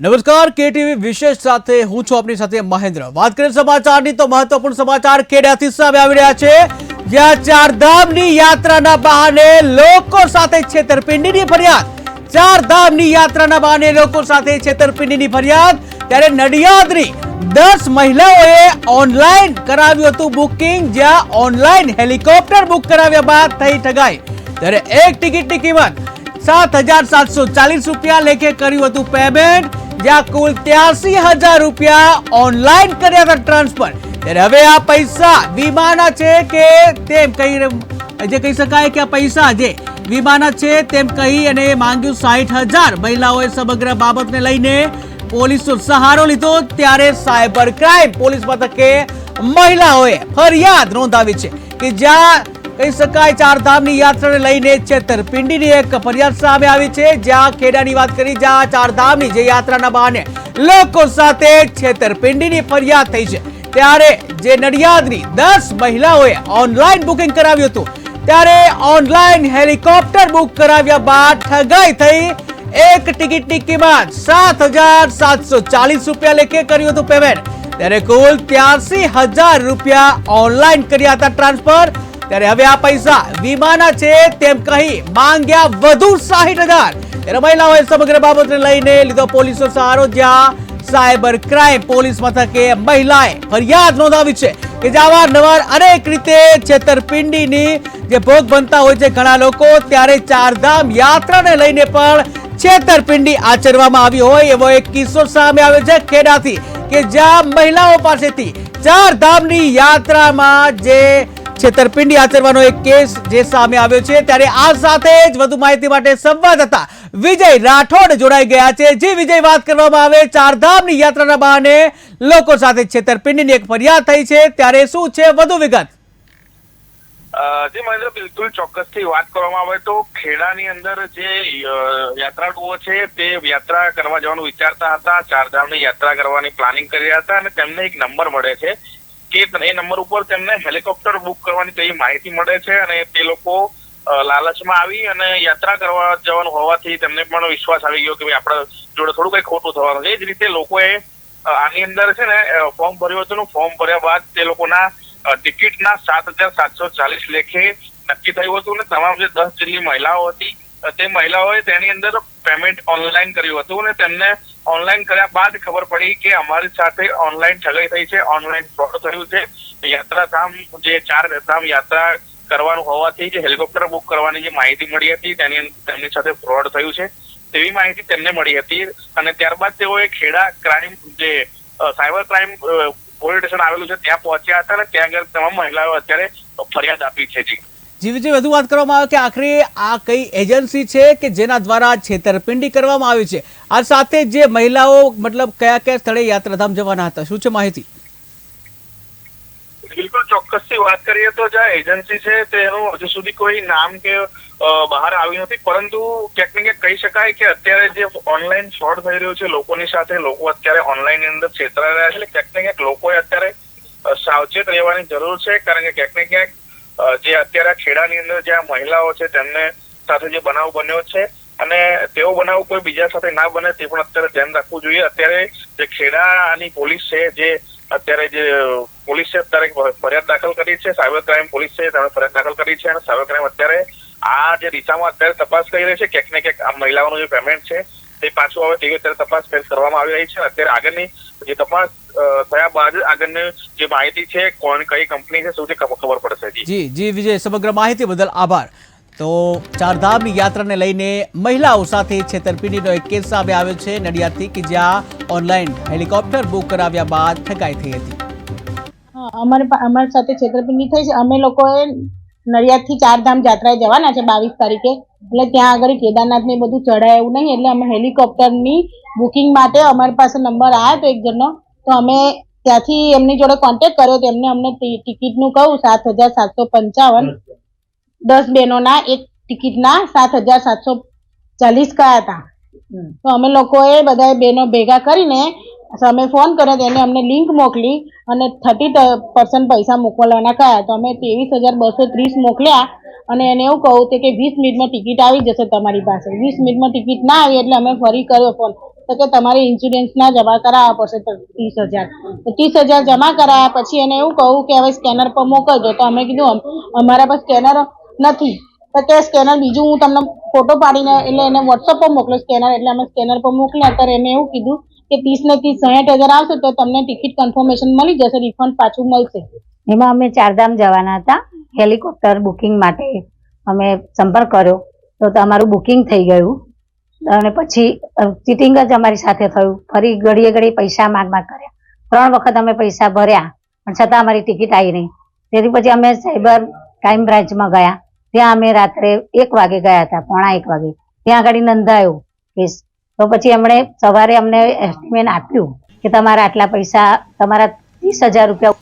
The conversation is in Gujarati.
નમસ્કાર, કેટીવી વિશેષ સાથે હું છું આપની સાથે મહેન્દ્ર. વાત કરીએ સમાચારની તો મહત્વપૂર્ણ સમાચાર ખેડાથી સામે આવી રહ્યા છે. જ્યાં ચારધામની યાત્રાના બહાને લોકો સાથે છેતરપિંડીની ફરિયાદ. ચારધામની યાત્રાના બહાને લોકો સાથે છેતરપિંડીની ફરિયાદ. ત્યારે નડિયાદની દસ મહિલાઓએ ઓનલાઈન કરાવ્યું હતું બુકિંગ, જ્યાં ઓનલાઈન હેલિકોપ્ટર બુક કરાવ્યા બાદ થઈ ઠગાઈ. ત્યારે એક ટિકિટની કિંમત સાત હજાર સાતસો ચાલીસ રૂપિયા લેખે કર્યું હતું પેમેન્ટ. જ્યાં કુલ ત્યાસી હજાર રૂપિયા ઓનલાઈન કર્યા હતા ટ્રાન્સફર ત્યારે હવે આ પૈસા વીમાના છે કે તેમ કહી જે કહી શકાય કે આ પૈસા જે વીમાના છે તેમ કહી અને માંગ્યું સાઠ હજાર. મહિલાઓએ સમગ્ર બાબતને લઈને પોલીસનો સહારો લીધો. ત્યારે સાયબર ક્રાઇમ પોલીસ મથકે મહિલાઓએ ફરિયાદ નોંધાવી છે કે જ્યાં કહી શકાય, ચારધામની યાત્રાને લઈને છેતરપિંડીની એક ફરિયાદ સામે આવી છે. જ્યાં ખેડાની વાત કરી, જ્યાં ચારધામની જે યાત્રાના બહાને લોકો સાથે છેતરપિંડીની ફરિયાદ થઈ છે. ત્યારે જે નડિયાદની દસ મહિલાઓએ ઓનલાઈન બુકિંગ કરાવ્યું હતું, ત્યારે ઓનલાઈન હેલિકોપ્ટર બુક કરાવ્યા બાદ ઠગાઈ થઈ. એક ટિકિટની કિંમત સાત હજાર સાતસો ચાલીસ રૂપિયા લેખે કર્યું હતું પેમેન્ટ ત્યારે કુલ ત્યાસી હજાર રૂપિયા ઓનલાઈન કર્યા હતા ટ્રાન્સફર. ત્યારે હવે આ પૈસા વીમાના છે તેમ કહી માંગ્યા વધુ સાહીઠ હજાર. ત્યારે મહિલાઓએ સમગ્ર બાબતને લઈને લીધો પોલીસનો સહારો જ્યાં સાયબર ક્રાઇમ પોલીસ મથકે મહિલાએ ફરિયાદ નોંધાવી છે કે જાવા નવાર અનેક રીતે છેતરપિંડીની જે ભોગ બનતા હોય છે ઘણા લોકો, ત્યારે ચારધામ યાત્રાને લઈને પણ છેતરપિંડી આચરવામાં આવી હોય એવો એક કિસ્સો સામે આવ્યો છે ખેડાથી કે જ્યાં મહિલાઓ પાસેથી ચાર ધામની યાત્રામાં જે છેતરપિંડી આચરવાનો એક કેસ જે સામે આવ્યો છે, ત્યારે આ સાથે જ વધુ માહિતી માટે સંવાદદાતા વિજય રાઠોડ જોડાઈ ગયા છે. જે વિજય, વાત કરવામાં આવે, ચારધામની યાત્રાના બહાને લોકો સાથે છેતરપિંડીની એક ફરિયાદ થઈ છે. ત્યારે શું છે વધુ વિગત? જી મહેન્દ્ર, બિલકુલ ચોક્કસથી વાત કરવામાં આવે તો ખેડાની અંદર જે યાત્રાળુઓ છે, તે યાત્રા કરવા જવાનું વિચારતા હતા. ચારધામની યાત્રા કરવાની પ્લાનિંગ કરી રહ્યા હતા અને તેમને એક નંબર મળે છે. કે એ નંબર ઉપર તેમને હેલિકોપ્ટર બુક કરવાની તેવી માહિતી મળે છે અને તે લોકો લાલચમાં આવી અને યાત્રા કરવા જવાનું હોવાથી તેમને પણ વિશ્વાસ આવી ગયો કે ભાઈ આપણા જોડે થોડું કઈ ખોટું થવાનું છે. એ જ રીતે લોકોએ આની અંદર છે ને ફોર્મ ભર્યું હતું ફોર્મ ભર્યા બાદ તે લોકોના ટિકિટના સાત હજાર સાતસો ચાલીસ લેખે નક્કી થયું હતું અને તમામ જે દસ જેટલી મહિલાઓ હતી તે મહિલાઓએ તેની અંદર પેમેન્ટ ઓનલાઈન કર્યું હતું અને તેમને ઓનલાઈન કર્યા બાદ ખબર પડી કે અમારી સાથે ઓનલાઈન ઠગાઈ થઈ છે, ઓનલાઈન ફ્રોડ થયું છે. યાત્રાધામ જે ચાર ધામ યાત્રા કરવાનું હોવાથી જે હેલિકોપ્ટર બુક કરવાની જે માહિતી મળી હતી, તેની તેમની સાથે ફ્રોડ થયું છે. તેવી માહિતી તેમને મળી હતી અને ત્યારબાદ તેઓએ ખેડા ક્રાઇમ જે સાયબર ક્રાઇમ પોલીસ સ્ટેશન આવેલું છે, ત્યાં પહોંચ્યા હતા અને ત્યાં આગળ તમામ મહિલાઓ અત્યારે ફરિયાદ આપી છે જી. જી વિજય, વધુ વાત કરવામાં આવે કે આખરે આ કઈ એજન્સી છે કે જેના દ્વારા છેતરપિંડી કરવામાં આવી છે? આ સાથે જે મહિલાઓ, મતલબ કયા કયા સ્થળે યાત્રાધામ જવાના હતા? શું છે માહિતી? બિલકુલ ચોક્કસથી વાત કરીએ તો જે એજન્સી છે તેનું હજુ સુધી કોઈ નામ કે બહાર આવ્યું નથી. પરંતુ ક્યાંક ને ક્યાંક કહી શકાય કે અત્યારે જે ઓનલાઈન ફ્રોડ થઈ રહ્યો છે લોકોની સાથે, લોકો અત્યારે ઓનલાઈન અંદર છેતરાઈ રહ્યા છે એટલે ક્યાંક ને ક્યાંક લોકોએ અત્યારે સાવચેત રહેવાની જરૂર છે. કારણ કે ક્યાંક ને ક્યાંક જે અત્યારે ખેડાની અંદર જ્યાં મહિલાઓ છે, તેમને સાથે જે બનાવ બન્યો છે અને તેવો બનાવ કોઈ બીજા સાથે ના બને તે પણ અત્યારે ધ્યાન રાખવું જોઈએ. અત્યારે જે ખેડાની પોલીસ છે, જે અત્યારે જે પોલીસે અત્યારે ફરિયાદ દાખલ કરી છે, સાયબર ક્રાઇમ પોલીસ તેમણે ફરિયાદ દાખલ કરી છે અને સાયબર ક્રાઇમ અત્યારે આ જે દિશામાં અત્યારે તપાસ કરી રહી છે, ક્યાંક ને ક્યાંક આ મહિલાઓનું જે પેમેન્ટ છે તે પાછું આવે તેવી અત્યારે તપાસ કરવામાં આવી રહી છે અત્યારે આગળની જે તપાસ થયા બાદ આગળની જે માહિતી છે કોણ કઈ કંપની છે શું ખબર પડશે જી જી જી વિજય સમગ્ર માહિતી બદલ આભાર. તો ચારધામની યાત્રાને લઈને મહિલાઓ સાથે છેતરપિંડીનો એક કેસ સામે આવ્યો છે. નડિયાદથી કે જ્યાં ઓનલાઈન હેલિકોપ્ટર બુક કરાવ્યા બાદ ઠગાઈ થઈ હતી. અમારે અમારી સાથે છેતરપિંડી થઈ છે. અમે લોકોએ નડિયાદથી ચારધામ જાત્રાએ જવાના છે બાવીસ તારીખે. એટલે ત્યાં આગળ કેદારનાથ ને એ બધું ચડાય એવું નહીં એટલે અમે હેલિકોપ્ટરની બુકિંગ માટે અમારી પાસે નંબર આવ્યો હતો એક જણનો તો અમે ત્યાંથી એમની જોડે કોન્ટેક્ટ કર્યો તો એમને અમને ટિકિટનું કહું સાત હજાર સાતસો પંચાવન. દસ બહેનોના એક ટિકિટના સાત હજાર સાતસો ચાલીસ કયા હતા. તો અમે લોકોએ બધા બહેનો ભેગા કરીને અમે ફોન કર્યો તો એને અમને લિંક મોકલી અને થર્ટી પર્સન્ટ પૈસા મોકલવાના કયા. તો અમે ત્રેવીસ હજાર બસો ત્રીસ મોકલ્યા અને એને એવું કહું તે કે વીસ મિનિટમાં ટિકિટ આવી જશે તમારી પાસે. વીસ મિનિટમાં ટિકિટ ના આવી એટલે અમે ફરી કર્યો ફોન. તો કે તમારે ઇન્સ્યોરન્સના જમા કરાવવા પડશે ત્રીસ હજાર. તો ત્રીસ હજાર જમા કરાયા પછી એને એવું કહું કે હવે સ્કેનર પર મોકલજો. તો અમે કીધું અમારા પાસે સ્કેનર નથી. તો કે સ્કેનર બીજું હું તમને ફોટો પાડીને એટલે એને વોટ્સઅપ પર મોકલો સ્કેનર એટલે અમે સ્કેનર પર મોકલ્યા. ત્યારે એને એવું કીધું કે ત્રીસ ને ત્રીસ સાહીઠ હજાર આવશે તો તમને ટિકિટ કન્ફર્મેશન મળી જશે રિફંડ પાછું મળશે. એમાં અમે ચારધામ જવાના હતા. હેલિકોપ્ટર બુકિંગ માટે અમે સંપર્ક કર્યો. તો તમારું બુકિંગ થઈ ગયું. અને પછી ચીટિંગ જ અમારી સાથે થયું. ફરી ઘડીએ ઘડી પૈસા માંગ માંગ કર્યા. ત્રણ વખત અમે પૈસા ભર્યા, પણ છતાં અમારી ટિકિટ આવી નહીં. તેથી પછી અમે સાયબર ક્રાઇમ બ્રાન્ચમાં ગયા. ત્યાં અમે રાત્રે એક વાગે ગયા હતા, પોણા એક વાગે. ત્યાં આગળ નોંધાયો કેસ તો પછી એમણે સવારે અમને એસ્ટિમેટ આપ્યું કે તમારા આટલા પૈસા, તમારા ત્રીસ હજાર રૂપિયા